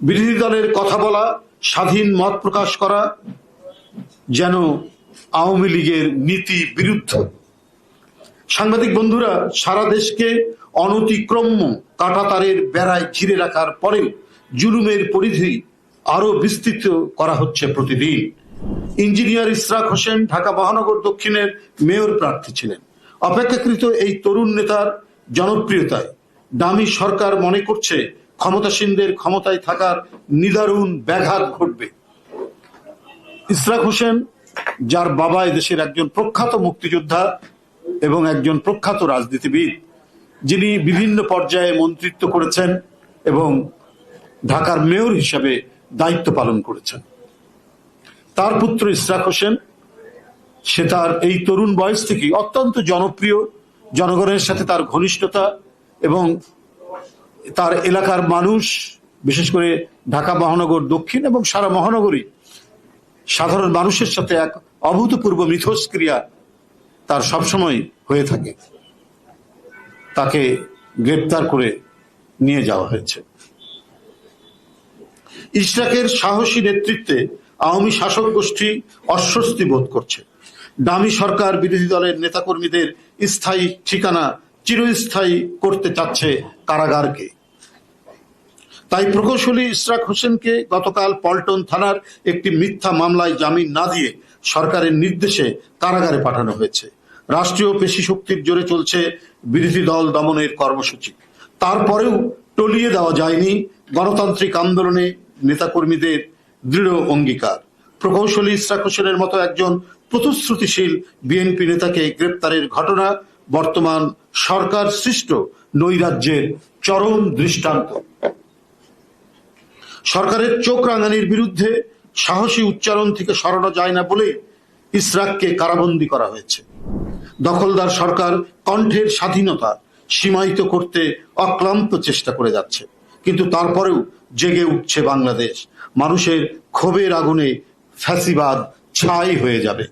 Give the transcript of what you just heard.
বিরোধী দলের কথা বলা, স্বাধীন মত প্রকাশ করা যেন আওয়ামী লীগের নীতি বিরুদ্ধ। সাংবাদিক বন্ধুরা, সারা দেশকে অনতিক্রম্য কাটাতারের বেড়ায় ঘিরে রাখার পরেও জুলুমের পরিধি আরও বিস্তৃত করা হচ্ছে প্রতিদিন। ইঞ্জিনিয়ার ইসরাক হোসেন ঢাকা মহানগর দক্ষিণের মেয়র প্রার্থী ছিলেন। অপেক্ষাকৃত এই তরুণ নেতার জনপ্রিয়তায় দামি সরকার মনে করছে ক্ষমতাসীনদের ক্ষমতায় থাকার নিদারুণ ব্যাঘাত ঘটবে। ইসরাক হোসেন, যার বাবা দেশের একজন প্রখ্যাত মুক্তিযোদ্ধা এবং একজন প্রখ্যাত রাজনীতিবিদ, যিনি বিভিন্ন পর্যায়ে মন্ত্রিত্ব করেছেন এবং ঢাকার মেয়র হিসাবে দায়িত্ব পালন করেছেন। তার পুত্র ইসরাক হোসেন, সে তার এই তরুণ বয়স থেকেই অত্যন্ত জনপ্রিয়, জনগণের সাথে তার ঘনিষ্ঠতা এবং তার এলাকার মানুষ, বিশেষ করে ঢাকা মহানগর দক্ষিণ এবং সারা মহানগরী, সাধারণ মানুষের সাথে এক অভূতপূর্ব মিথস্ক্রিয়া তার সবসময় হয়ে থাকে। তাকে গ্রেপ্তার করে নিয়ে যাওয়া হয়েছে। ইশরাকের সাহসী নেতৃত্বে আওয়ামী শাসক গোষ্ঠী অস্বস্তি বোধ করছে। দামি সরকার বিরোধী দলের নেতাকর্মীদের স্থায়ী ঠিকানা চিরস্থায়ী করতে চাচ্ছে কারাগারকে। তাই প্রকৌশলী ইশরাক হোসেনকে গতকাল পল্টন থানার একটি মিথ্যা মামলায় জামিন না দিয়ে সরকারের নির্দেশে কারাগারে পাঠানো হয়েছে। রাষ্ট্রীয় পেশি শক্তির জোরে চলছে বিরোধী দল দমনের কর্মসূচি। তারপরেও টলিয়ে দেওয়া যায়নি গণতান্ত্রিক আন্দোলনে নেতাকর্মীদের দৃঢ় অঙ্গীকার। প্রকৌশলী ইশরাক হোসেনের মতো একজন প্রতিশ্রুতিশীল বিএনপি নেতাকে গ্রেপ্তারের ঘটনা বর্তমান সরকার সৃষ্ট নৈরাজ্যের চরম দৃষ্টান্ত। সরকারের চোখ রাঙানির বিরুদ্ধে সাহসী উচ্চারণ থেকে সরানো যায় না বলে ইসরাককে কারাবন্দী করা হয়েছে। দখলদার সরকার কণ্ঠের স্বাধীনতা সীমায়িত করতে অক্লান্ত চেষ্টা করে যাচ্ছে। কিন্তু তারপরেও জেগে উঠছে বাংলাদেশ। মানুষের ক্ষোভের আগুনে ফ্যাসিবাদ ছাই হয়ে যাবে।